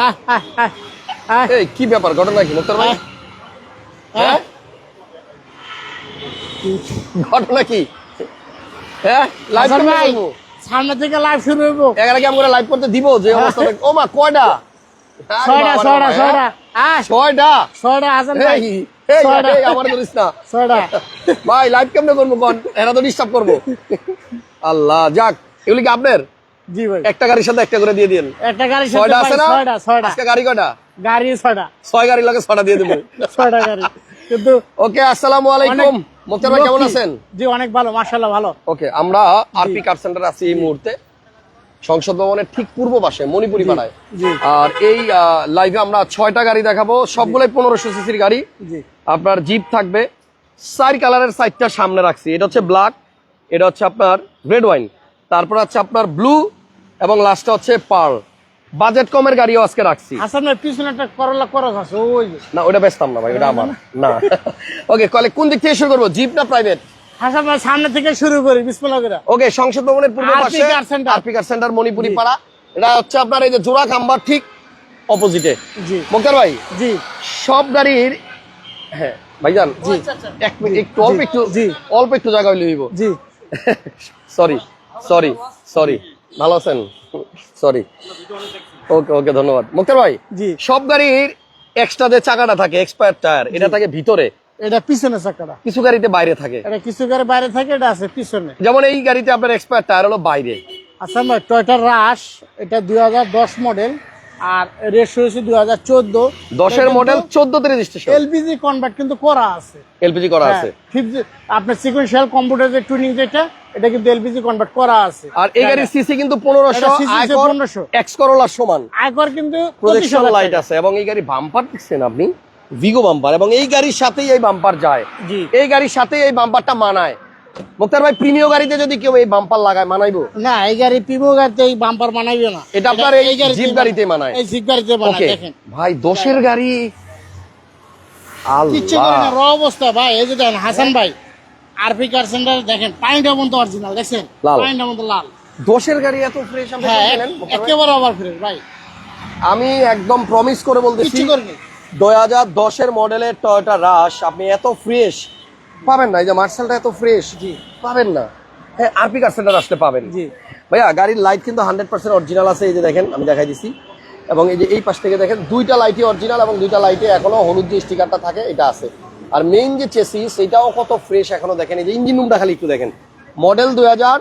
হ্যাঁ, হ্যাঁ, হ্যাঁ, হ্যাঁ, এই কি ব্যাপার? ঘটনা কি মুক্তার ভাই? হ্যাঁ? ঘটনা কি? হ্যাঁ? লাইভ ভাই করব? সামনে থেকে লাইভ শুরু হইব। এগারো কি আমরা লাইভ করতে দিব যে অবস্থা ও মা কয়টা ছয়টা ছয়টা ছয়টা হ্যাঁ? ছয়টা ছয়টা হাসান ভাই। এই এই ছয়টা এই, আমার ধরিস না। ছয়টা ভাই লাইভ কেমনে করব কোন? এরা তো ডিস্টার্ব করব। আল্লাহ যাক। এগুলি কি আপনার? জি ভাই। একটা গাড়ির সাথে একটা করে দিয়ে দিন একটা গাড়ি ছয়টা আছে না? ছয়টা ছয়টা। আজকে গাড়ি কয়টা? গাড়ি ছয়টা। ছয় গাড়ি লাগে ছয়টা দিয়ে দেবো। ছয়টা গাড়ি। কিন্তু ওকে আসসালামু আলাইকুম। মোক্তার ভাই কেমন আছেন? জি অনেক ভালো মাশাআল্লাহ ভালো। ওকে আমরা আরপি কার সেন্টার আছি এই মুহূর্তে। সংসদ ভবনের ঠিক পূর্ব পাশে মণিপুরি পাড়ায় আর এই লাইভে আমরা ছয়টা গাড়ি দেখাবো। সবগুলোই পনেরোশো সিসির গাড়ি। আপনার জিপ থাকবে। চার কালারের সাইডটা সামনে রাখছি। এটা হচ্ছে ব্ল্যাক এটা হচ্ছে আপনার রেড ওয়াইন তারপর হচ্ছে আপনার ব্লু এবং লাস্টটা হচ্ছে পার্ল বাজেট কমের গাড়িও আজকে রাখছি। হাসান ভাই পিছনে একটা করলা করস আছে ওই না ওটা বেচতাম না ভাই ওটা আমার। না ওকে কলে কোন দিক থেকে শুরু করব? জিপ না প্রাইভেট হাসান ভাই সামনে থেকে শুরু করি বিসমিল্লাহ করে। ওকে সংসদ ভবনের পূর্ব পাশে। আরপি কার সেন্টার মণিপুরি পাড়া। এটা হচ্ছে আপনার এই যে জোড়া খাম্বার ঠিক অপোজিটে জি। মুক্তার ভাই জি। সব গাড়ির হ্যাঁ ভাইজান জি এক মিনিট একটু অল্প একটু জি। অল্প একটু জায়গা হইলে হইব। জি। সরি সরি সরি ভালো আছেন? সরি ওকে ওকে ধন্যবাদ। মুক্তার ভাই জি। সব গাড়ির এক্সট্রা যে চাকাটা থাকে এক্সপায়ার টায়ার এটা থাকে ভিতরে? এটা পিছনে চাকাটা। কিছু গাড়িতে বাইরে থাকে? এটা কিছু গাড়ি বাইরে থাকে এটা আছে পিছনে। যেমন এই গাড়িতে আপনার এক্সপায়ার টায়ার হলো বাইরে। আচ্ছা ভাই টয়টা রাশ এটা দু হাজার দশ মডেল আর রেস হয়েছে দুই হাজার চোদ্দ। দশের মডেল চোদ্দতে রেজিস্ট্রেশন এলপিজি কনভার্ট কিন্তু করা আছে। এলপিজি করা আছে। হ্যাঁ, fifth- আপনার সিকুয়েন্সিয়াল কম্পিউটার যে টুনিং যেটা এটা কিন্তু এলপিজি কনভার্ট করা আছে। আর এই গাড়ির সিসি কিন্তু পনেরোশো এটা CC 1500 এক্স করোলার সমান। কিন্তু প্রজেকশন লাইট আছে এবং এই গাড়ি বাম্পার দেখছেন আপনি? ভিগো বাম্পার এবং এই গাড়ির সাথেই এই বাম্পার যায়। এই গাড়ির সাথেই এই বাম্পারটা মানায়। মুক্তার ভাই প্রিমিয় গাড়িতে যদি কেউ এই বাম্পার লাগায় মানাইবো? না এই গাড়ি পিবো গাড়িতে এই বাম্পার বানাইবে না। এটা আপনার এই জিপ গাড়িতে মানায়। এই জিপ গাড়িতে ওকে দেখেন। ভাই দশের গাড়ি? কিচ্ছু করে না র অবস্থা ভাই এই যে দেখেন হাসান ভাই আরপি কার সেন্টার দেখেন পাইনটা মতো অরিজিনাল দেখছেন। পাইনটা মতো লাল। দশের গাড়ি এত ফ্রেশ আপনি হ্যাঁ মুক্তার ভাই? একেবারে ওভার ফ্রেশ ভাই। আমি একদম প্রমিস করে বলতেছি করিনি। দুই হাজার দশের মডেলের টয়োটা রাশ আপনি এত ফ্রেশ পাবেন না এই যে মার্শালটা এত ফ্রেশ জি। পাবেন না। হ্যাঁ আরপি কার সেন্টার আসলে পাবেন। জি। ভাইয়া গাড়ির লাইট কিন্তু হান্ড্রেড পার্সেন্ট অরিজিনাল আছে এই যে দেখেন আমি দেখাই দিছি। এবং এই যে এই পাশ থেকে দেখেন দুইটা লাইটই অরিজিনাল এবং দুইটা লাইটে এখনও হলুদ যে স্টিকারটা থাকে এটা আছে। আর মেইন যে চেসি সেটাও কত ফ্রেশ এখনও দেখেন। এই যে ইঞ্জিন রুমটা খালি একটু দেখেন। মডেল দুই হাজার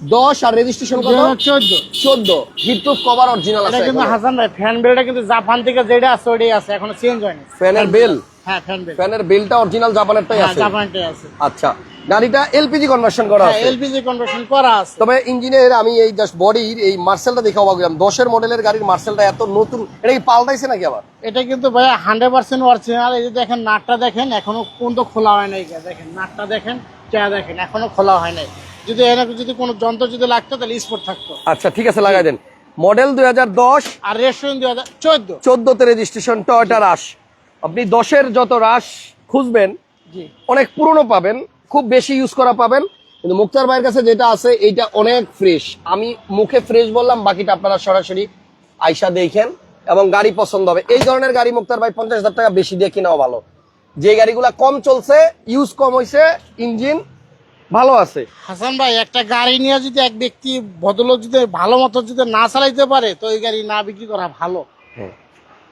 দশ আর রেজিস্ট্রেশন কত? চোদ্দ। চোদ্দ। হিটপ্রুফ কভার অরিজিনাল আছে কিন্তু হাসান ভাই ফ্যান বেলটা কিন্তু জাপান থেকে যেটা আছে ওইটাই আছে এখনও চেঞ্জ হয়নি। ফ্যানের বেল হ্যাঁ ফ্যান বেল ফ্যানের বেলটা অরিজিনাল জাপানের তাই আছে? জাপানটাই আছে। আচ্ছা। গাড়িটা এলপিজি কনভার্সন করা হ্যাঁ আছে। এলপিজি কনভার্সন করা আছে। তবে ইঞ্জিনের আমি এই জাস্ট বডির এই মার্সেলটা দেখে অবাক হলাম। দশের মডেলের গাড়ির মার্সেলটা এত নতুন এটা কি পাল্টাইছে নাকি আবার? এটা কিন্তু ভাই হান্ড্রেড পার্সেন্ট অরিজিনাল এই যে দেখেন নাটটা দেখেন এখনও পর্যন্ত খোলা হয় নাই দেখেন নাটটা দেখেন চা দেখেন এখনও খোলা হয় নাই। যদি এরকম যদি কোনো যন্ত্র যদি লাগতো তাহলে স্পোর্ট থাকতো। আচ্ছা ঠিক আছে লাগাই দেন। মডেল দুই হাজার দশ আর রেস্টুরেন্ট দুই হাজার চোদ্দ। চোদ্দতে রেজিস্ট্রেশন টয়টা রাশ আপনি দশের যত রাশ খুঁজবেন জি। অনেক পুরনো পাবেন। খুব বেশি ইউজ করা পাবেন। কিন্তু মুক্তার ভাইয়ের কাছে যেটা আছে এইটা অনেক ফ্রেশ আমি মুখে ফ্রেশ বললাম বাকিটা আপনারা সরাসরি আইসা দেখেন এবং গাড়ি পছন্দ হবে। এই ধরনের গাড়ি মুক্তার ভাই পঞ্চাশ হাজার টাকা বেশি দিয়ে কিনাও ভালো। যে গাড়িগুলা কম চলছে ইউজ কম হয়েছে ইঞ্জিন ভালো আছে। হাসান ভাই একটা গাড়ি নিয়ে যদি এক ব্যক্তি ভদ্রলোক যদি ভালো মতো যদি না চালাইতে পারে তো এই গাড়ি না বিক্রি করা ভালো। হ্যাঁ।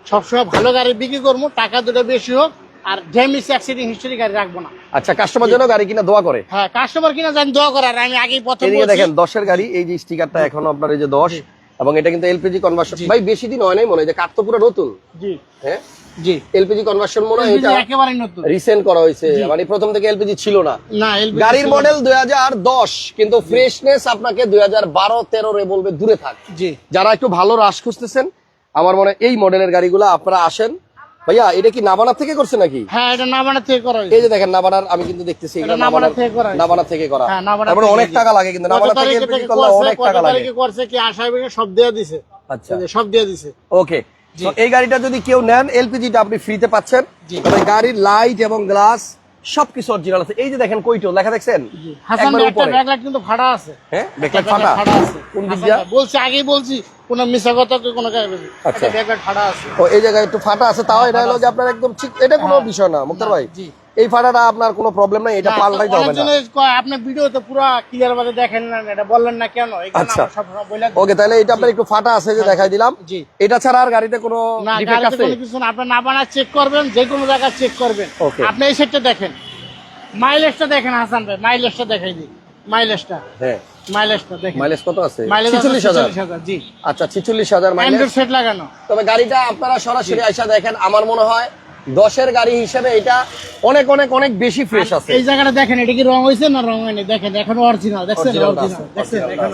সবসময় ভালো গাড়ি বিক্রি করব টাকা দুটো বেশি হোক আর ড্যামেজ অ্যাক্সিডেন্ট হিস্ট্রি গাড়ি রাখব না। আচ্ছা কাস্টমার গাড়ি কিনা দোয়া করে। হ্যাঁ কাস্টমার কিনা জানি দোয়া করার আমি আগেই প্রথম এদিকে। দেখেন গাড়ি এই যে স্টিকারটা এখনও আপনার এই যে দশ এবং এটা কিন্তু এলপিজি কনভার্সন ভাই বেশি দিন হয় নাই মনে হয় যে কাঠ তো পুরো নতুন। জি। হ্যাঁ? জি। এলপিজি কনভার্সন মনে হয় এটা একেবারে নতুন। রিসেন্ট করা হয়েছে। মানে প্রথম থেকে এলপিজি ছিল না। না গাড়ির মডেল দুই হাজার দশ কিন্তু ফ্রেশনেস আপনাকে দুই হাজার বারো তেরো রে বলবে দূরে থাক। জি। যারা একটু ভালো রাশ খুঁজতেছেন আমার মনে হয় এই মডেলের গাড়িগুলো আপনারা আসেন ভাইয়া এটা কি নাবানা থেকে করছে নাকি? হ্যাঁ এটা নাবানা থেকে করা এই যে দেখেন নাবানার আমি কিন্তু দেখতেছি এটা নাবানা থেকে করা। নাবানা থেকে করা। হ্যাঁ, নাবানা তারপরে অনেক টাকা লাগে কিন্তু নাবানা থেকে এলপিজি করলে অনেক টাকা লাগে। তারিখে করছে? কি আশায় ভেঙে সব দেয়া দিছে। আচ্ছা। সব দেয়া দিছে। ওকে। তো এই গাড়িটা যদি কেউ নেন এলপিজিটা আপনি ফ্রিতে পাচ্ছেন। তবে গাড়ির লাইট এবং গ্লাস সবকিছু অরিজিনাল আছে। এই যে দেখেন কইটো লেখা দেখছেন? হাসান একটা ব্যাকলাইট কিন্তু ফাটা আছে। হ্যাঁ? ব্যাকলাইট ফাটা? আছে। কোন দিক বলছি আগেই বলছি কোনো মিশা কথা কোন কোনো কাজ আচ্ছা। ব্যাকলাইট ফাটা আছে। ও এই জায়গায় একটু ফাটা আছে তাও এটা হলো যে আপনার একদম ঠিক এটা কোনো বিষয় না মুক্তার ভাই। জি। এই ফাটাটা আপনার কোনো প্রবলেম নাই এটা না, পাল্টাইতে হবে না। আপনি ভিডিওতে পুরো ক্লিয়ার ভাবে দেখেন না এটা বললেন না কেন? আচ্ছা। ওকে তাহলে এটা আপনার একটু ফাটা আছে যে দেখাই দিলাম। এটা ছাড়া আর গাড়িতে কোনো ডিফেক্ট আছে? কোনো কিছু না আপনি না বানায় চেক করবেন যে কোনো জায়গায় চেক করবেন. আপনি এই সেটটা দেখেন। মাইলেজটা দেখেন হাসান ভাই মাইলেজটা দেখাই দিই। মাইলেজটা হ্যাঁ। মাইলেজটা দেখেন। মাইলেজ কত আছে? মাইলেজ ছিচল্লিশ হাজার। জি। আচ্ছা ছিচল্লিশ হাজার মাইলেজ অ্যান্ড্রয়েড সেট লাগানো। তবে গাড়িটা আপনারা সরাসরি আইসা দেখেন আমার মনে হয় দশের গাড়ি হিসেবে এটা অনেক অনেক অনেক বেশি ফ্রেশ আছে। এই জায়গাটা দেখেন এটা কি রং হয়েছে না রং হয়নি? দেখেন এখন অরিজিনাল দেখছেন? এখন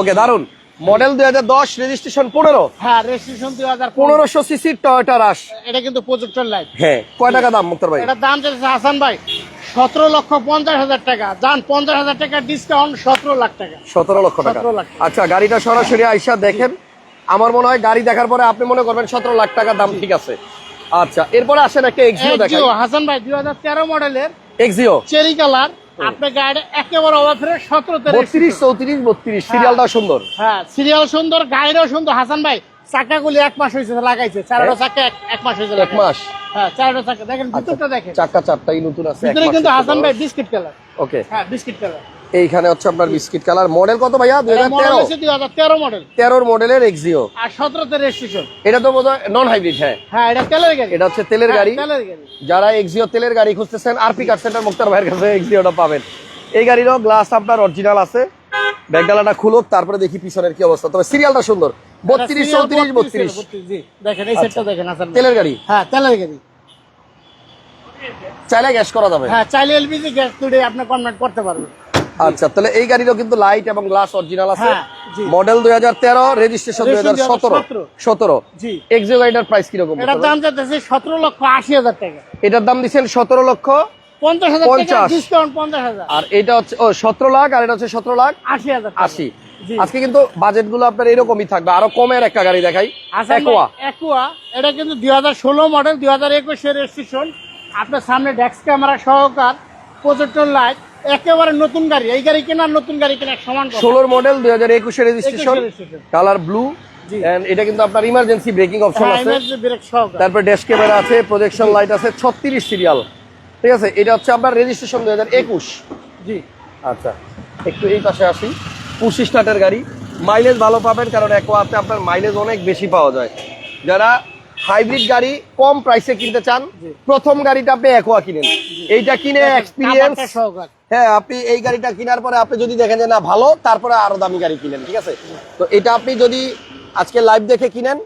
ওকে দারুণ মডেল দুই হাজার দশ রেজিস্ট্রেশন পনেরো। হ্যাঁ রেজিস্ট্রেশন দুই হাজার পনেরোশো সিসির টয়টা রাশ এটা কিন্তু প্রজেক্টর লাইট হ্যাঁ কয় টাকা দাম মুক্তার ভাই? এটার দাম চলছে হাসান ভাই সতেরো লক্ষ পঞ্চাশ হাজার টাকা। যান পঞ্চাশ হাজার টাকা ডিসকাউন্ট সতেরো লাখ টাকা। সতেরো লক্ষ টাকা। 17 লাখ টাকা। আচ্ছা গাড়িটা সরাসরি আইসা দেখেন। আমার মনে হয় গাড়ি দেখার পরে আপনি মনে করবেন সতেরো লাখ টাকা দাম ঠিক আছে। আচ্ছা এরপরে আসেন একটা এক্সিও দেখাই। হাসান ভাই দুই হাজার তেরো মডেলের এক্সিও চেরি কালার। আপনার গাড়ি একেবারে অবাফের সতেরো বত্রিশ চৌত্রিশ বত্রিশ সিরিয়ালটা সুন্দর। হ্যাঁ সিরিয়াল সুন্দর গাড়িটাও সুন্দর। হাসান ভাই চাকাগুলি এক মাস হয়েছে লাগাইছে। চারটা চাকা এক- মাস হয়েছে এক মাস। হ্যাঁ চারটা চাকা। দেখেন ভিতরটা দেখেন। চারটা চারটাই নতুন আছে ভিতরে কিন্তু হাসান ভাই বিস্কিট কালার। ওকে হ্যাঁ বিস্কিট কালার। এইখানে হচ্ছে আপনার বিস্কিট কালার। মডেল কত ভাইয়া? দুই হাজার তেরো। মডেল তেরোর মডেলের এক্সিও আর সতেরোতে রেজিস্ট্রেশন এটা তো বোধ হয় নন হাইব্রিড হ্যাঁ। হ্যাঁ এটা তেলের গাড়ি। এটা হচ্ছে তেলের হ্যাঁ, গাড়ি। যারা এক্সিও তেলের গাড়ি খুঁজতেছেন আরপি কার সেন্টার মুক্তার ভাইয়ের কাছে এক্সিওটা পাবেন। এই গাড়িরও গ্লাস আপনার অরিজিনাল আছে। ব্যাগডালাটা খুলুক তারপরে দেখি পিছনের কি অবস্থা। তবে সিরিয়ালটা সুন্দর। বত্রিশ চৌত্রিশ বত্রিশ দেখেন এই সেটটা দেখেন তেলের গাড়ি? হ্যাঁ তেলের গাড়ি। চাইলে গ্যাস করা যাবে। হ্যাঁ চাইলে এলপিজি গ্যাস তুলে আপনি কনভার্ট করতে পারবেন। আচ্ছা তাহলে এই গাড়িরও কিন্তু লাইট এবং গ্লাস অরিজিনাল আছে। হ্যাঁ, মডেল দুই হাজার তেরো রেজিস্ট্রেশন দুই হাজার সতেরো। সতেরো। এক্সিও গাড়িটার প্রাইস কীরকম এটার দাম যাচ্ছে সতেরো লক্ষ আশি হাজার টাকা। এটার দাম দিচ্ছেন সতেরো লক্ষ পঞ্চাশ হাজার টাকা 50 ডিসকাউন্ট পঞ্চাশ হাজার। আর এটা হচ্ছে ও সতেরো লাখ আর এটা হচ্ছে সতেরো লাখ আশি হাজার আশি। আজকে কিন্তু বাজেটগুলো আপনার এরকমই থাকবে। আরও কমের একটা গাড়ি দেখাই। একুয়া এটা কিন্তু দুই হাজার ষোলো মডেল দুই হাজার একুশের রেজিস্ট্রেশন আপনার সামনে ডেস্ক ক্যামেরা সহকার প্রজেক্টর লাইট একেবারে নতুন গাড়ি এই গাড়ি কেনার নতুন গাড়ি কেনার সমান ষোলোর মডেল দুই হাজার একুশে রেজিস্ট্রেশন কালার ব্লু এটা কিন্তু আপনার ইমার্জেন্সি ব্রেকিং অপশন আছে। তারপর ড্যাশ ক্যামেরা আছে প্রজেকশন লাইট আছে ছত্রিশ সিরিয়াল ঠিক আছে এটা হচ্ছে আপনার রেজিস্ট্রেশন দুই হাজার একুশ। জি। আচ্ছা একটু এই পাশে আসি। পঁচিশ স্টার্টের গাড়ি মাইলেজ ভালো পাবেন কারণ একোয়াতে আপনার মাইলেজ অনেক বেশি পাওয়া যায়। যারা হাইব্রিড গাড়ি কম প্রাইসে কিনতে চান প্রথম গাড়িটা আপনি একোয়া কিনেন। এইটা কিনে এক্সপিরিয়েন্স হ্যাঁ আপনি এই গাড়িটা কেনার পরে আপনি যদি দেখেন যে না ভালো তারপরে আরও দামি গাড়ি কিনেন ঠিক আছে? তো এটা আপনি যদি আজকে লাইভ দেখে কিনেন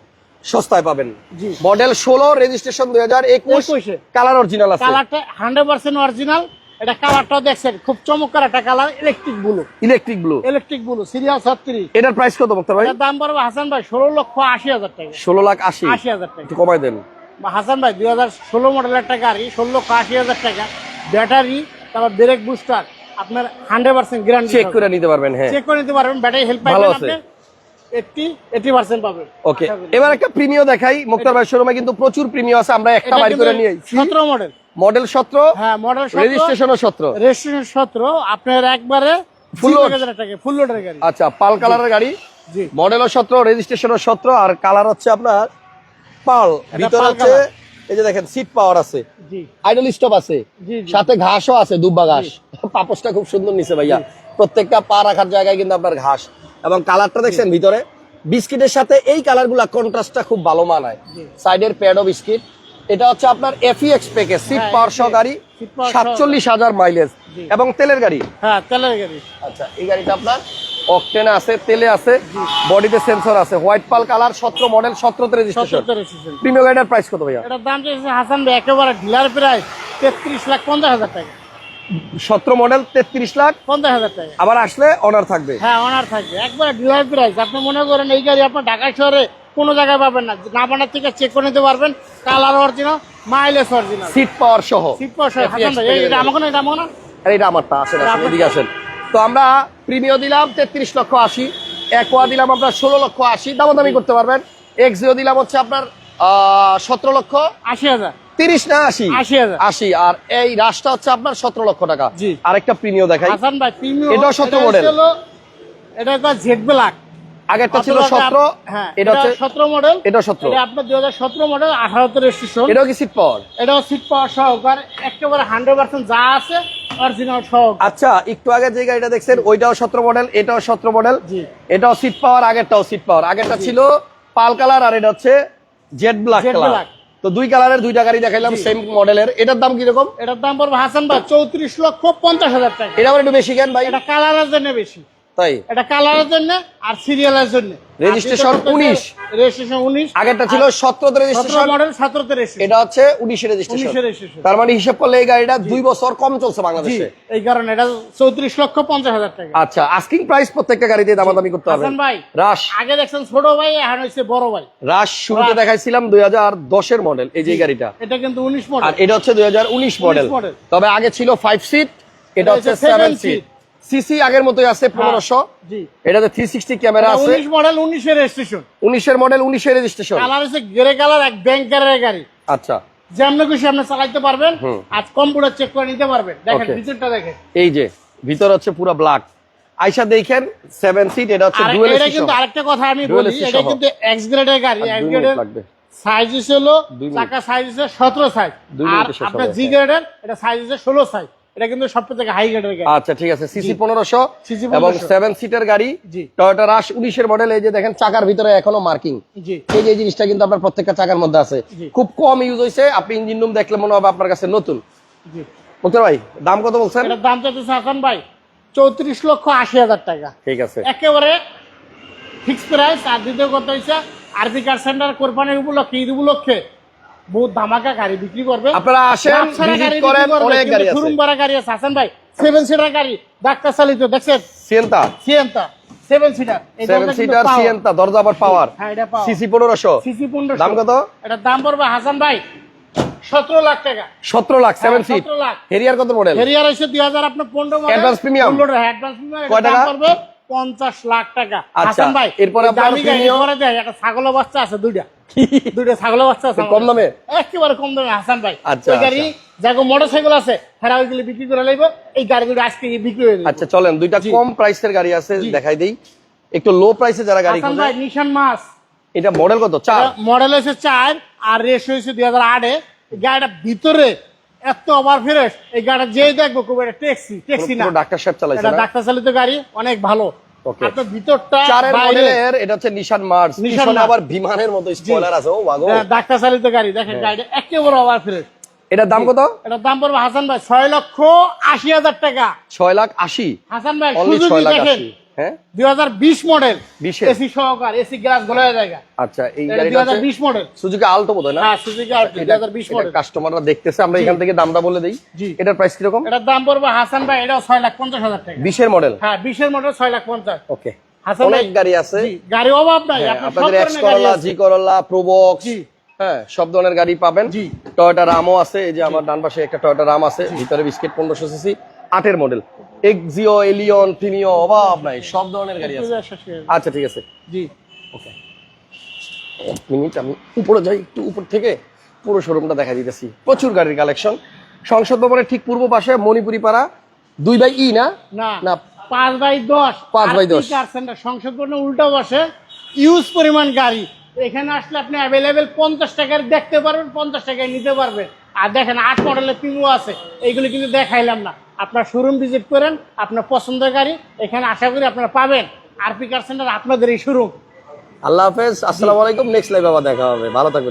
সস্তায় পাবেন। মডেল ষোলো রেজিস্ট্রেশন দুই হাজার একুশ কালার অরিজিনাল আছে। কালারটা হান্ড্রেড পার্সেন্ট অরিজিনাল এটা কালারটাও দেখছেন খুব চমৎকার একটা colour electric blue electric blue electric blue serial ছত্রিশ। এটার প্রাইস কত মুক্তার ভাই? দাম পড়বে হাসান ভাই ষোলো লক্ষ আশি হাজার টাকা। ষোলো লাখ আশি। আশি হাজার টাকা। কমাই দেন। বা হাসান ভাই দুই হাজার ষোলো মডেলের একটা গাড়ি ষোলো লক্ষ আশি হাজার টাকা। ব্যাটারি তারপর ব্রেক বুস্টার আপনার হান্ড্রেড পার্সেন্ট গ্যারান্টি চেক করে নিতে পারবেন হ্যাঁ। চেক করে নিতে পারবেন ব্যাটারি হেল্প পাবেন। আপনি ওকে এবার একটা প্রিমিয় দেখাই। মুক্তার ভাই শোরুমে কিন্তু প্রচুর প্রিমিয় আছে আমরা একটা বাড়ি করে নিয়ে সতেরো মডেল মডেল সতেরো হ্যাঁ মডেল রেজিস্ট্রেশনও সতেরো। রেজিস্ট্রেশন সতেরো। আপনার একবারে ফুল? ফুল লোডের গাড়ি। আচ্ছা পাল কালারের গাড়ি? জি। মডেলও সতেরো রেজিস্ট্রেশনও সতেরো আর কালার হচ্ছে আপনার পাল। ভিতরে এই যে দেখেন সিট পাওয়ার আছে। আইডল স্টপ আছে। সাথে ঘাসও আছে দুব্বা ঘাস। পাপোসটা খুব সুন্দর নিছে ভাইয়া। প্রত্যেকটা পা রাখার জায়গায় কিন্তু আপনার ঘাস। এবং কালারটা দেখছেন ভিতরে? বিস্কিটের সাথে এই কালারগুলা কন্ট্রাস্টটা খুব ভালো মানায়। সাইডের প্যাডও বিস্কিট। এটা হচ্ছে আপনার এফিএক্স প্যাকেজ সিট সহ গাড়ি। সাতচল্লিশ হাজার মাইলেজ এবং তেলের গাড়ি? হ্যাঁ তেলের গাড়ি। আচ্ছা এই গাড়িটা আপনার অকটেনে আছে তেলে আছে বডিতে সেন্সর আছে হোয়াইট পাল কালার সতেরো মডেল সতেরোতে রেজিস্ট্রেশন রেজিস্ট্রেশন প্রিমিয়াম গাড়িটার প্রাইস কত ভাইয়া? এটার দাম চাইছে হাসান ভাই একেবারে ডিলার প্রাইস তেত্রিশ লাখ পঞ্চাশ হাজার টাকা। সতেরো মডেল তেত্রিশ লাখ? পঞ্চাশ হাজার টাকা। আবার আসলে অনার থাকবে। হ্যাঁ অনার থাকবে। একবারে ডিলার প্রাইস আপনি মনে করেন এই গাড়ি আপনার ঢাকা শহরে কোনো জায়গায় পাবেন না। না বানার থেকে চেক করে নিতে পারবেন। Colour original mileage original seat power সহ। সিট হাসান ভাই এটা আমাকে না এটা আমাকে না? আর এটা আমারটা আসেন এটা আসেন এদিকে আসেন। তো আমরা প্রিমিয় দিলাম তেত্রিশ লক্ষ আশি। একোয়া দিলাম আপনার ষোলো লক্ষ আশি। দামাদামি করতে পারবেন। এক্সিও দিলাম হচ্ছে আপনার সতেরো লক্ষ। আশি হাজার। তিরিশ না আশি? আশি আর এই রাশটা হচ্ছে আপনার সতেরো লক্ষ টাকা। আরেকটা প্রিমিয় দেখাই। 17 model। এটা জেড ব্ল্যাক আগেরটা ছিল সতেরো হ্যাঁ এটা হচ্ছে সতেরো মডেল এটা 17 এটা আপনার দুই হাজার সতেরো মডেল আঠারোতে রেজিস্ট্রেশন এটাও কি সিট পাওয়ার এটাও সিট পাওয়ার সহকার একেবারে হান্ড্রেড পার্সেন্ট যা আছে অরিজিনাল সহকার। আচ্ছা একটু আগে যে গাড়িটা দেখছেন ওইটাও সতেরো মডেল এটাও সতেরো মডেল জি। এটাও সিট পাওয়ার আগেরটাও সিট পাওয়ার আগেরটা ছিল পাল কালার আর এটা হচ্ছে জেড ব্ল্যাক কালার তো দুই কালারের দুইটা গাড়ি দেখাইলাম সেম মডেলের এটার দাম কীরকম? এটার দাম পড়বে হাসান ভাই চৌত্রিশ লক্ষ পঞ্চাশ হাজার টাকা। এটা আবার একটু বেশি কেন ভাই? এটা কালারের জন্য বেশি? তাই? এটা কালারের জন্য আর সিরিয়ালের জন্য। Registration 19 রেজিস্ট্রেশন উনিশ। আগেরটা ছিল সতেরোতে সতেরো রেজিস্ট্রেশন মডেল সতেরোতে রেজিস্ট্রেশন এটা হচ্ছে উনিশে রেজিস্ট্রেশন উনিশের রেজিস্ট্রেশন তার মানে হিসেব করলে এই গাড়িটা দুই বছর কম চলছে বাংলাদেশে। এই কারণে এটা চৌত্রিশ লক্ষ পঞ্চাশ হাজার টাকা। আচ্ছা আস্কিং প্রাইস প্রত্যেকটা গাড়িতে দামাদামি করতে হবে। হাসান ভাই রাশ। আগে দেখছেন ছোট ভাই এখন হচ্ছে বড় ভাই। রাশ শুরুতে দেখাইছিলাম দুই হাজার দশের মডেল এই যে গাড়িটা। এটা কিন্তু উনিশ আর মডেল এটা হচ্ছে দুই হাজার উনিশ মডেল তবে আগে ছিল ফাইভ সিট এটা হচ্ছে হচ্ছে সেভেন সিট seat। সিসি আগের মতোই আছে পনেরোশো। জি। এটাতে থ্রি সিক্সটি ক্যামেরা আছে। উনিশ মডেল উনিশের রেজিস্ট্রেশন উনিশের মডেল উনিশের রেজিস্ট্রেশন কালার হচ্ছে গ্রে কালার এক ব্যাংকারের গাড়ি। আচ্ছা। যেমন খুশি আপনি চালাইতে পারবেন। আজ কম্পিউটার চেক করে নিতে পারবেন। দেখেন ভিতরটা দেখেন। এই যে ভিতর হচ্ছে পুরো ব্ল্যাক আইসা দেখেন সেভেন সিট এটা হচ্ছে ডুয়েল এটা কিন্তু আরেকটা কথা আমি বলি এটা কিন্তু এক্স গ্রেডের গাড়ি এক্স গ্রেডের সাইজ হলো। চাকা সাইজ হচ্ছে সতেরো সাইজ দুই আর আপনার জি গ্রেডের এটা সাইজ হচ্ছে ষোলো সাইজ এটা কিন্তু সব থেকে হাই গ্রেডের গাড়ি। আচ্ছা ঠিক আছে। সিসি পনেরোশো CC এবং 1500 সেভেন সিটের গাড়ি। টয়োটা রাশ উনিশের মডেল এই যে দেখেন চাকার ভিতরে এখনও মার্কিং এই যে জিনিসটা কিন্তু আপনার প্রত্যেকটা চাকার মধ্যে আছে। খুব কম ইউজ হয়েছে আপনি ইঞ্জিন রুম দেখলে মনে হবে আপনার কাছে নতুন। জি। মুক্তার ভাই দাম কত বলছেন? এটার দাম চাইতেছে হাসান ভাই চৌত্রিশ লক্ষ আশি হাজার টাকা। ঠিক আছে। একেবারে ফিক্স প্রাইস আর দ্বিতীয় কথা হচ্ছে আরবি কার সেন্টার কোরবানির উপলক্ষে ঈদ উপলক্ষে বহুত ধামাকা গাড়ি বিক্রি করবে। আপনারা আসেন ভিজিট গাড়ি করেন অনেক গাড়ি আছে। শোরুম ভরা গাড়ি আছে। হাসান ভাই সেভেন সিটার গাড়ি ডাক্তার চালিত দেখছেন? Sienta Sienta seven seater seven seater Sienta দরজা আবার পাওয়ার হ্যাঁ এটা পাওয়ার সিসি পনেরোশো। সিসি পনেরো দাম কত? এটার দাম পড়বে হাসান ভাই লাখ টাকা। সতেরো লাখ সেভেন হ্যাঁ, সিট 17 লাখ। হেরিয়ার কত মডেল হেরিয়ার? অ্যাডভান্স প্রিমিয়াম কয় টাকা? পড়বে? পঞ্চাশ লাখ টাকা। আচ্ছা, হাসান ভাই এরপরে গাড়ি একটা ছাগলের বাচ্চা আছে দুইটা। দুইটা ছাগলের বাচ্চা আছে। কম দামে? একেবারে কম দামে হাসান ভাই। আচ্ছা, গাড়ি যাকে মোটর সাইকেল আছে হেরা ওইগুলি বিক্রি করে লাগবে এই গাড়িগুলো আজকে বিক্রি হয়ে আচ্ছা চলেন দুইটা কম প্রাইসের গাড়ি আছে দেখাই দেই। একটু লো প্রাইসে যারা গাড়ি হাসান ভাই নিশান মাস এটা মডেল কত? চার? মডেল হয়েছে চার আর রেস হয়েছে দুই হাজার আটে। গাড়িটা ভিতরে এত ওভার ফ্রেশ। এই গাড়ি যেই দেখব খুব এটা ট্যাক্সি ট্যাক্সি না। ডাক্তার সাহেব চালাইছে এটা ডাক্তার চালিত গাড়ি অনেক ভালো। আপনার ভিতরটা চারের মডেলের এটা হচ্ছে নিশান মার্স নিশান আবার বিমানের মতো স্পয়লার আছে ও মাগো হ্যাঁ, ডাক্তার চালিত গাড়ি। দেখেন হ্যাঁ। গাড়িটা একেবারে ওভার ফ্রেশ। এটার দাম কত? এটার দাম পড়বে হাসান ভাই ছয় লক্ষ আশি হাজার টাকা। ছয় লাখ আশি? হাসান ভাই ছয় লাখ আশি। হ্যাঁ? দুই হাজার বিশ মডেল 20 এসি সহকার এসি গ্লাস গোলায় জায়গা। আচ্ছা এই গাড়িটা মডেল সুজুকি আলটো বোধ না? হ্যাঁ সুজুকি আলটো মডেল কাস্টমাররা দেখতেছে আমরা এখান থেকে দামটা বলে দিই। জি। এটার প্রাইস কীরকম? এটার দাম পড়বে হাসান ভাই এটাও ছয় লাখ পঞ্চাশ হাজার টাকা। বিশের মডেল হ্যাঁ বিশের মডেল লাখ পঞ্চাশ। ওকে হাসান ভাই, গাড়ি আছে। গাড়ি অভাব নাই হ্যাঁ, আপনাদের এক্স করলা জি করলা প্রোবক্স হ্যাঁ সব ধরনের গাড়ি পাবেন। জি। টয়োটা রামও আছে এই যে আমার ডান পাশে একটা টয়োটা রাম আছে ভিতরে বিস্কিট পনেরোশো সিসি আটের মডেল এক্সিও এলিয়ন প্রিমিও অভাব নাই সব ধরনের গাড়ি আছে। আচ্ছা ঠিক আছে। জি। ওকে এক মিনিট আমি উপরে যাই একটু উপর থেকে পুরো শোরুমটা দেখা দিতেছি। প্রচুর গাড়ির কালেকশন সংসদ ভবনের ঠিক পূর্ব পাশে মণিপুরি পাড়া দুই বাই ই না? না পাঁচ বাই দশ। পাঁচ বাই দশ। সেন্টার সংসদ ভবনের উল্টো বসে ইউজ পরিমাণ গাড়ি। এখানে আসলে আপনি অ্যাভেলেবেল পঞ্চাশ টাকার দেখতে পারবেন পঞ্চাশ টাকায় নিতে পারবেন। আর দেখেন আট মডেলের পিমো আছে, এইগুলো কিন্তু দেখাইলাম না। আপনার শোরুম ভিজিট করেন, আপনার পছন্দের গাড়ি, এখানে আশা করি আপনারা পাবেন। আরপি কার সেন্টার আপনাদের এই শোরুম আল্লাহ হাফেজ, আসসালামু আলাইকুম নেক্সট লাইভ আবার দেখা হবে। ভালো থাকবেন